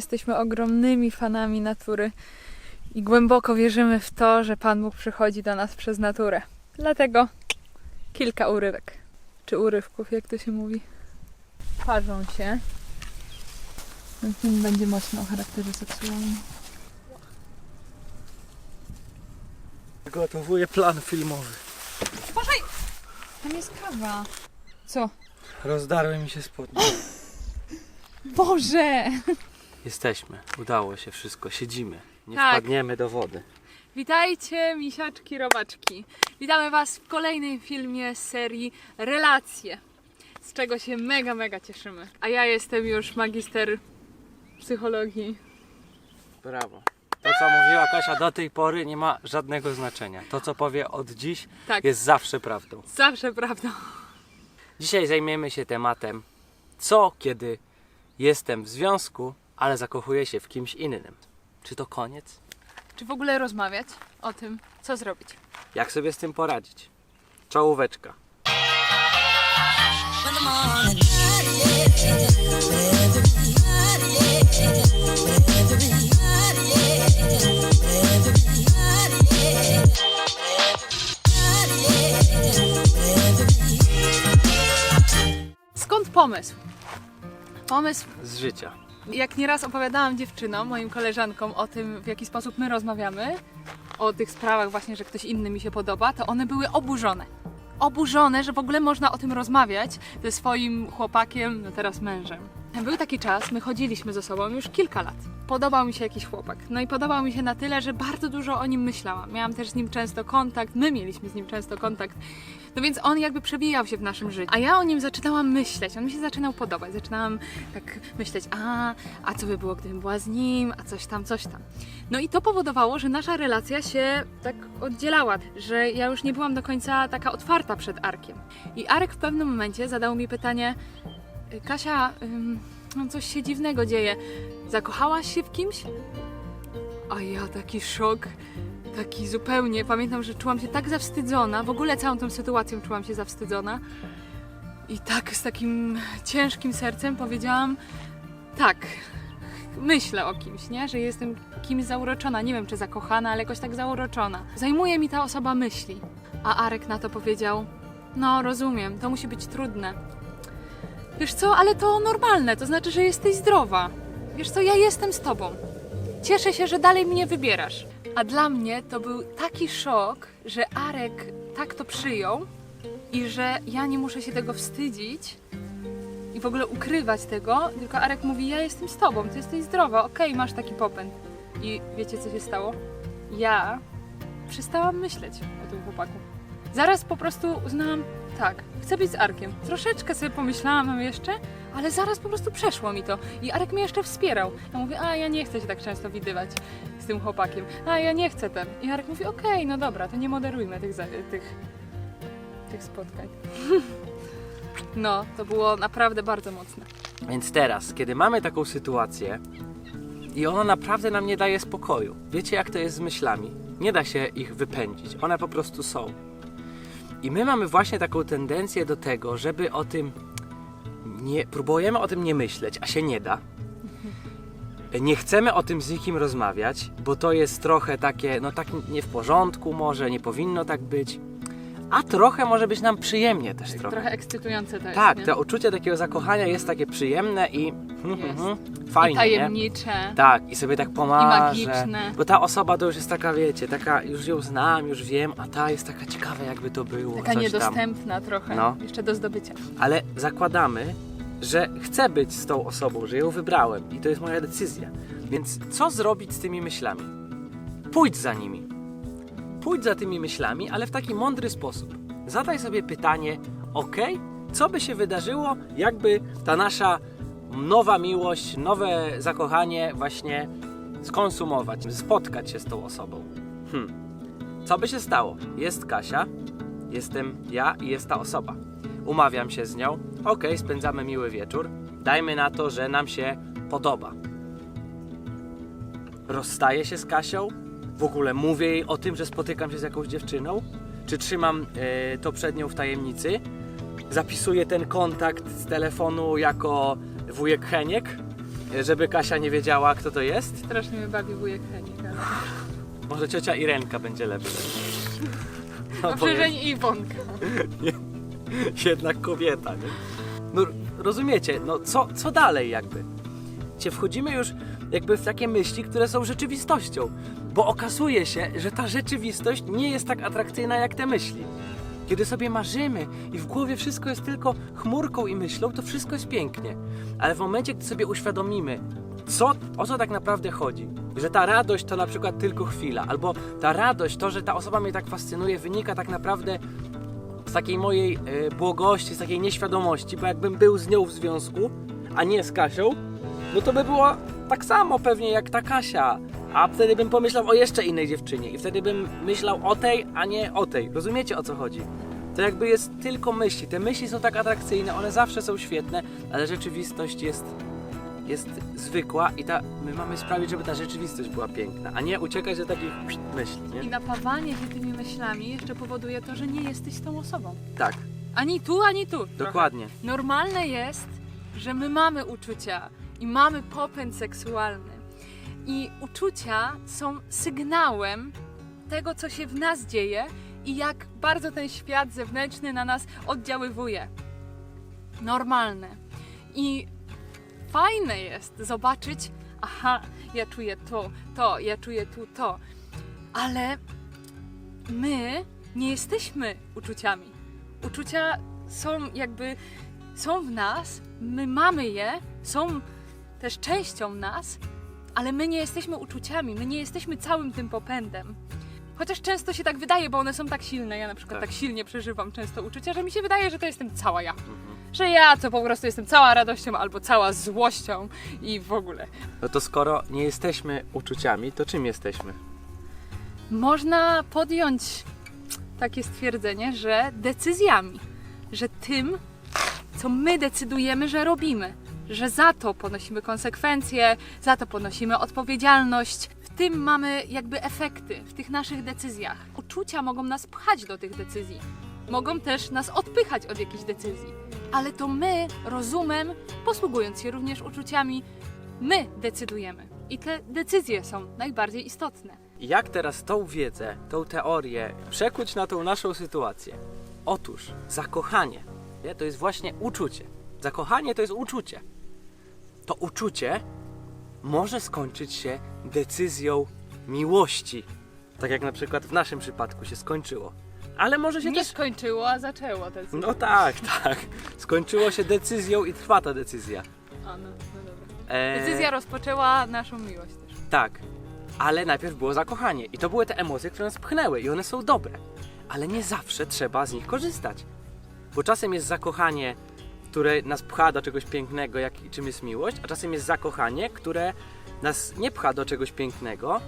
Jesteśmy ogromnymi fanami natury i głęboko wierzymy w to, że Pan Bóg przychodzi do nas przez naturę. Dlatego kilka urywek, czy urywków, jak to się mówi. Parzą się. Ten film będzie mocno o charakterze seksualnym. Przygotowuję plan filmowy. Uważaj! Tam jest kawa. Co? Rozdarły mi się spodnie. Boże! Jesteśmy. Udało się wszystko. Siedzimy. Nie Tak. wpadniemy do wody. Witajcie, misiaczki, robaczki. Witamy Was w kolejnym filmie z serii Relacje, z czego się mega, mega cieszymy. A ja jestem już magister psychologii. Brawo. To, co mówiła Kasia do tej pory, nie ma żadnego znaczenia. To, co powie od dziś, Tak, jest zawsze prawdą. zawsze prawda. Dzisiaj zajmiemy się tematem, co kiedy jestem w związku, ale zakochuję się w kimś innym. Czy to koniec? Czy w ogóle rozmawiać o tym, co zrobić? Jak sobie z tym poradzić? Czołóweczka. Skąd pomysł? Pomysł Z życia. Jak nieraz opowiadałam dziewczynom, moim koleżankom o tym, w jaki sposób my rozmawiamy, o tych sprawach właśnie, że ktoś inny mi się podoba, to one były oburzone. Oburzone, że w ogóle można o tym rozmawiać ze swoim chłopakiem, no teraz mężem. Był taki czas, my chodziliśmy ze sobą już kilka lat. Podobał mi się jakiś chłopak. No i podobał mi się na tyle, że bardzo dużo o nim myślałam. Miałam też z nim często kontakt, my mieliśmy z nim często kontakt. No więc on jakby przebijał się w naszym życiu. A ja o nim zaczynałam myśleć, on mi się zaczynał podobać. Zaczynałam tak myśleć, a, a co by było, gdybym była z nim, a coś tam, coś tam. No i to powodowało, że nasza relacja się tak oddzielała, że ja już nie byłam do końca taka otwarta przed Arkiem. I Arek w pewnym momencie zadał mi pytanie, Kasia, no coś się dziwnego dzieje. Zakochałaś się w kimś? A ja taki szok, taki zupełnie. Pamiętam, że czułam się tak zawstydzona, w ogóle całą tą sytuacją czułam się zawstydzona. I tak z takim ciężkim sercem powiedziałam: Tak, myślę o kimś, nie? Że jestem kimś zauroczona. Nie wiem, czy zakochana, ale jakoś tak zauroczona. Zajmuje mi ta osoba myśli. A Arek na to powiedział: No, rozumiem, to musi być trudne. Wiesz co, ale to normalne, to znaczy, że jesteś zdrowa. Wiesz co, ja jestem z tobą. Cieszę się, że dalej mnie wybierasz. A dla mnie to był taki szok, że Arek tak to przyjął i że ja nie muszę się tego wstydzić i w ogóle ukrywać tego, tylko Arek mówi, ja jestem z tobą, ty jesteś zdrowa, okej, masz taki popęd. I wiecie, co się stało? Ja przestałam myśleć o tym chłopaku. Zaraz po prostu uznałam, tak, chcę być z Arkiem. Troszeczkę sobie pomyślałam jeszcze, ale zaraz po prostu przeszło mi to. I Arek mnie jeszcze wspierał. Ja mówię, a ja nie chcę się tak często widywać z tym chłopakiem. A ja nie chcę ten. I Arek mówi, okej, no dobra, to nie moderujmy tych, tych, tych spotkań. No, to było naprawdę bardzo mocne. Więc teraz, kiedy mamy taką sytuację i ona naprawdę nam nie daje spokoju, wiecie jak to jest z myślami? Nie da się ich wypędzić, one po prostu są. I my mamy właśnie taką tendencję do tego, żeby o tym nie, próbujemy o tym nie myśleć, a się nie da. Nie chcemy o tym z nikim rozmawiać, bo to jest trochę takie, no tak nie w porządku może, nie powinno tak być. A trochę może być nam przyjemnie też trochę. Trochę ekscytujące to jest, Tak, nie? to uczucie takiego zakochania jest takie przyjemne i Jest. hmm, I fajnie, nie? tajemnicze. Tak, i sobie tak pomarzę. magiczne. Bo ta osoba to już jest taka, wiecie, taka, już ją znam, już wiem, a ta jest taka ciekawa, jakby to było. Taka coś tam. niedostępna trochę. No. Jeszcze do zdobycia. Ale zakładamy, że chcę być z tą osobą, że ją wybrałem i to jest moja decyzja. Więc co zrobić z tymi myślami? Pójdź za nimi. Pójdź za tymi myślami, ale w taki mądry sposób. Zadaj sobie pytanie, ok, co by się wydarzyło, jakby ta nasza nowa miłość, nowe zakochanie właśnie skonsumować, spotkać się z tą osobą. Hmm. Co by się stało? Jest Kasia, jestem ja i jest ta osoba. Umawiam się z nią, ok, spędzamy miły wieczór, dajmy na to, że nam się podoba. Rozstaję się z Kasią, w ogóle mówię jej o tym, że spotykam się z jakąś dziewczyną, czy trzymam e, to przed nią w tajemnicy, zapisuję ten kontakt z telefonu jako wujek Heniek, żeby Kasia nie wiedziała, kto to jest? Strasznie mnie bawi wujek Henik, ale... Może ciocia Irenka będzie lepsza. No, No bo przecież i Iwonka. jest jednak kobieta, nie? No rozumiecie, no co, co dalej jakby? Cie wchodzimy już jakby w takie myśli, które są rzeczywistością, bo okazuje się, że ta rzeczywistość nie jest tak atrakcyjna jak te myśli. Kiedy sobie marzymy i w głowie wszystko jest tylko chmurką i myślą, to wszystko jest pięknie. Ale w momencie, gdy sobie uświadomimy, co, o co tak naprawdę chodzi, że ta radość to na przykład tylko chwila, albo ta radość, to, że ta osoba mnie tak fascynuje, wynika tak naprawdę z takiej mojej e, błogości, z takiej nieświadomości, bo jakbym był z nią w związku, a nie z Kasią, no to by było tak samo pewnie jak ta Kasia. A wtedy bym pomyślał o jeszcze innej dziewczynie i wtedy bym myślał o tej, a nie o tej. Rozumiecie o co chodzi? To jakby jest tylko myśli. Te myśli są tak atrakcyjne, one zawsze są świetne, ale rzeczywistość jest, jest zwykła i ta, my mamy sprawić, żeby ta rzeczywistość była piękna, a nie uciekać do takich myśli, I nie? napawanie się tymi myślami jeszcze powoduje to, że nie jesteś tą osobą. Tak, Ani tu, ani tu. trochę. dokładnie. Normalne jest, że my mamy uczucia i mamy popęd seksualny. I uczucia są sygnałem tego, co się w nas dzieje i jak bardzo ten świat zewnętrzny na nas oddziaływuje. Normalne. I fajne jest zobaczyć, aha, ja czuję to, to, ja czuję tu to, ale my nie jesteśmy uczuciami. Uczucia są jakby są w nas, my mamy je, są też częścią nas, ale my nie jesteśmy uczuciami, my nie jesteśmy całym tym popędem. Chociaż często się tak wydaje, bo one są tak silne. Ja na przykład Tak. tak, silnie przeżywam często uczucia, że mi się wydaje, że to jestem cała ja. Że ja to po prostu jestem cała radością albo cała złością i w ogóle. No to skoro nie jesteśmy uczuciami, to czym jesteśmy? Można podjąć takie stwierdzenie, że decyzjami, że tym, co my decydujemy, że robimy, że za to ponosimy konsekwencje, za to ponosimy odpowiedzialność. W tym mamy jakby efekty w tych naszych decyzjach. Uczucia mogą nas pchać do tych decyzji, mogą też nas odpychać od jakichś decyzji, ale to my, rozumem, posługując się również uczuciami, my decydujemy. I te decyzje są najbardziej istotne. Jak teraz tą wiedzę, tą teorię przekuć na tą naszą sytuację? Otóż zakochanie nie, to jest właśnie uczucie. Zakochanie to jest uczucie. To uczucie może skończyć się decyzją miłości. Tak jak na przykład w naszym przypadku się skończyło. Ale może się nie też. skończyło, a zaczęło te No tak, tak. Skończyło się decyzją i trwa ta decyzja. A, no, no dobra. Eee, Decyzja rozpoczęła naszą miłość też. Tak, ale najpierw było zakochanie i to były te emocje, które nas pchnęły i one są dobre. Ale nie zawsze trzeba z nich korzystać. Bo czasem jest zakochanie, które nas pcha do czegoś pięknego, jak, czym jest miłość, a czasem jest zakochanie, które nas nie pcha do czegoś pięknego,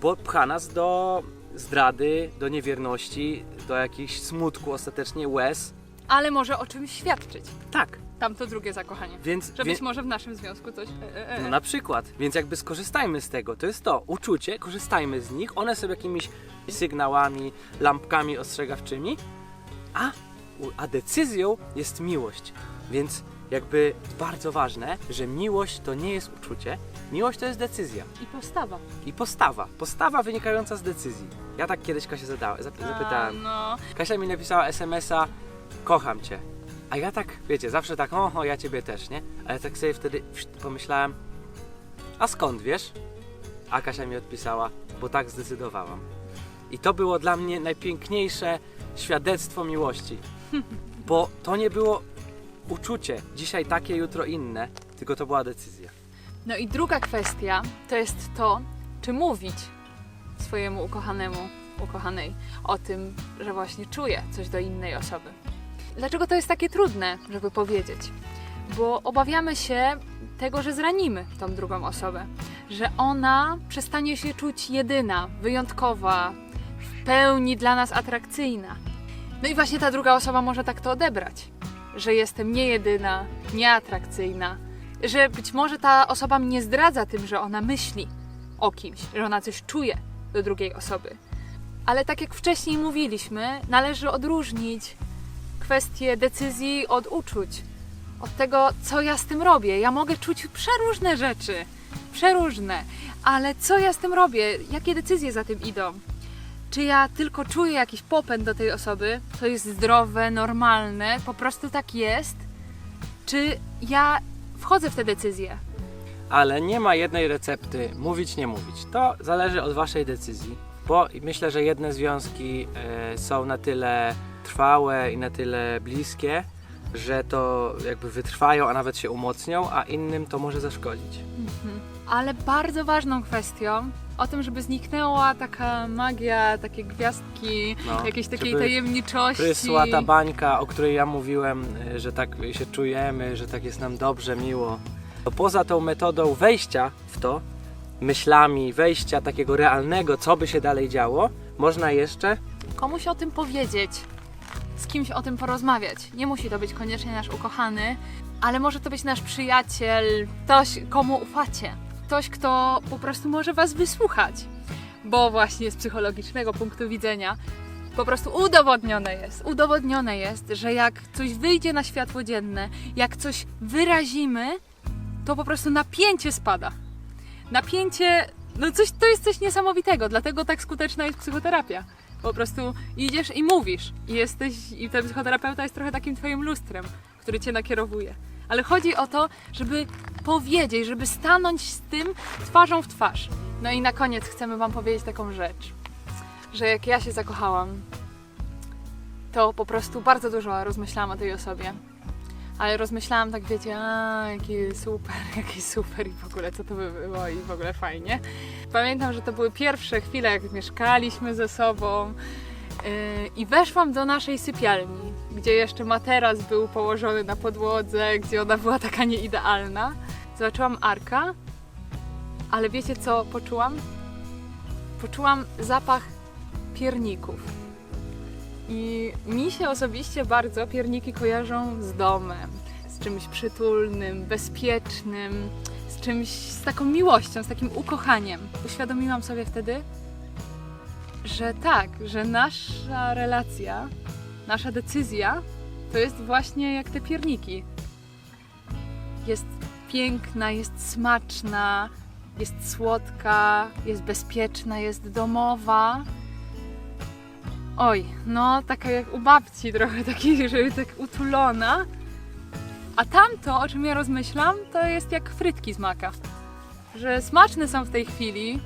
bo pcha nas do zdrady, do niewierności, do jakichś smutku, ostatecznie łez. Ale może o czymś świadczyć. Tak, Tamto drugie zakochanie. więc... Że wie- być może w naszym związku coś. E, e, e. No na przykład, więc jakby skorzystajmy z tego. To jest to, uczucie, korzystajmy z nich. One są jakimiś sygnałami, lampkami ostrzegawczymi, a, a decyzją jest miłość. Więc jakby bardzo ważne, że miłość to nie jest uczucie, miłość to jest decyzja I postawa. i postawa. Postawa wynikająca z decyzji. Ja tak kiedyś Kasia zadałem, zap- zapytałem. No. Kasia mi napisała SMS-a, kocham cię. A ja tak, wiecie, zawsze tak, oho, ja ciebie też, nie? Ale tak sobie wtedy pomyślałem, a skąd wiesz? A Kasia mi odpisała, bo tak zdecydowałam. I to było dla mnie najpiękniejsze świadectwo miłości. Bo to nie było uczucie, dzisiaj takie, jutro inne, tylko to była decyzja. no i druga kwestia to jest to, czy mówić swojemu ukochanemu, ukochanej o tym, że właśnie czuje coś do innej osoby. Dlaczego to jest takie trudne, żeby powiedzieć? Bo obawiamy się tego, że zranimy tą drugą osobę, że ona przestanie się czuć jedyna, wyjątkowa, w pełni dla nas atrakcyjna. No i właśnie ta druga osoba może tak to odebrać, że jestem nie jedyna, nieatrakcyjna, że być może ta osoba mnie zdradza tym, że ona myśli o kimś, że ona coś czuje do drugiej osoby. Ale tak jak wcześniej mówiliśmy, należy odróżnić kwestię decyzji od uczuć. od tego, co ja z tym robię. Ja mogę czuć przeróżne rzeczy, przeróżne, ale co ja z tym robię? Jakie decyzje za tym idą? Czy ja tylko czuję jakiś popęd do tej osoby, to jest zdrowe, normalne, po prostu tak jest? Czy ja wchodzę w te decyzje? Ale nie ma jednej recepty mówić, nie mówić. To zależy od Waszej decyzji, bo myślę, że jedne związki e, są na tyle trwałe i na tyle bliskie, że to jakby wytrwają, a nawet się umocnią, a innym to może zaszkodzić. Ale bardzo ważną kwestią o tym, żeby zniknęła taka magia, takie gwiazdki, No, jakiejś takiej tajemniczości. Prysła ta bańka, o której ja mówiłem, y, że tak się czujemy, że tak jest nam dobrze, miło. To poza tą metodą wejścia w to, myślami, wejścia takiego realnego, co by się dalej działo, można jeszcze Komuś o tym powiedzieć, z kimś o tym porozmawiać. Nie musi to być koniecznie nasz ukochany, ale może to być nasz przyjaciel, ktoś, komu ufacie. Ktoś, kto po prostu może Was wysłuchać. Bo właśnie z psychologicznego punktu widzenia po prostu udowodnione jest, udowodnione jest, że jak coś wyjdzie na światło dzienne, jak coś wyrazimy, to po prostu napięcie spada. Napięcie, no coś, to jest coś niesamowitego, dlatego tak skuteczna jest psychoterapia. Po prostu idziesz i mówisz i jesteś, i ten psychoterapeuta jest trochę takim twoim lustrem, który cię nakierowuje. Ale chodzi o to, żeby powiedzieć, żeby stanąć z tym twarzą w twarz. No i na koniec chcemy wam powiedzieć taką rzecz, że jak ja się zakochałam, to po prostu bardzo dużo rozmyślałam o tej osobie. Ale rozmyślałam tak, wiecie, a jaki super, jaki super i w ogóle co to by było i w ogóle fajnie. Pamiętam, że to były pierwsze chwile, jak mieszkaliśmy ze sobą yy, i weszłam do naszej sypialni, gdzie jeszcze materac był położony na podłodze, gdzie ona była taka nieidealna. Zobaczyłam Arka, ale wiecie co poczułam? Poczułam zapach pierników. I mi się osobiście bardzo pierniki kojarzą z domem, z czymś przytulnym, bezpiecznym, z czymś, z taką miłością, z takim ukochaniem. Uświadomiłam sobie wtedy, że tak, że nasza relacja, nasza decyzja to jest właśnie jak te pierniki. Jest piękna, jest smaczna, jest słodka, jest bezpieczna, jest domowa. Oj, no taka jak u babci trochę, taki, żeby tak utulona. A tamto, o czym ja rozmyślam, to jest jak frytki z maka. Że smaczne są w tej chwili,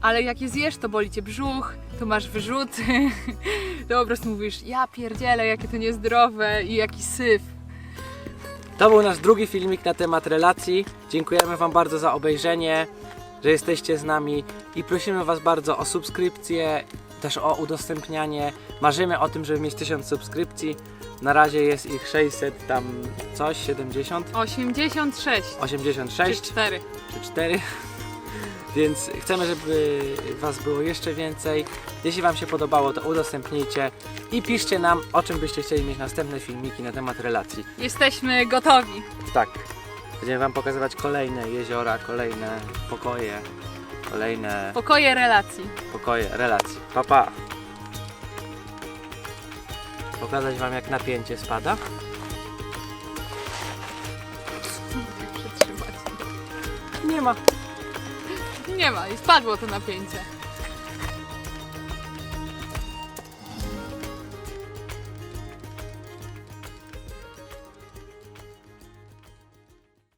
ale jak je zjesz, to boli cię brzuch, to masz wyrzuty, to po prostu mówisz, ja pierdzielę, jakie to niezdrowe i jaki syf. To był nasz drugi filmik na temat relacji. Dziękujemy Wam bardzo za obejrzenie, że jesteście z nami i prosimy Was bardzo o subskrypcję, też o udostępnianie. Marzymy o tym, żeby mieć 1000 subskrypcji. Na razie jest ich 600, tam coś, 70, 86 czy 86 4. czy 4. Więc chcemy, żeby Was było jeszcze więcej. Jeśli Wam się podobało, to udostępnijcie i piszcie nam, o czym byście chcieli mieć następne filmiki na temat relacji. Jesteśmy gotowi. Tak. Będziemy Wam pokazywać kolejne jeziora, kolejne pokoje, kolejne Pokoje relacji. pokoje relacji. Papa. Pa. Pokazać Wam jak napięcie spada. Przytrzymać. Nie ma. Nie ma i spadło to napięcie.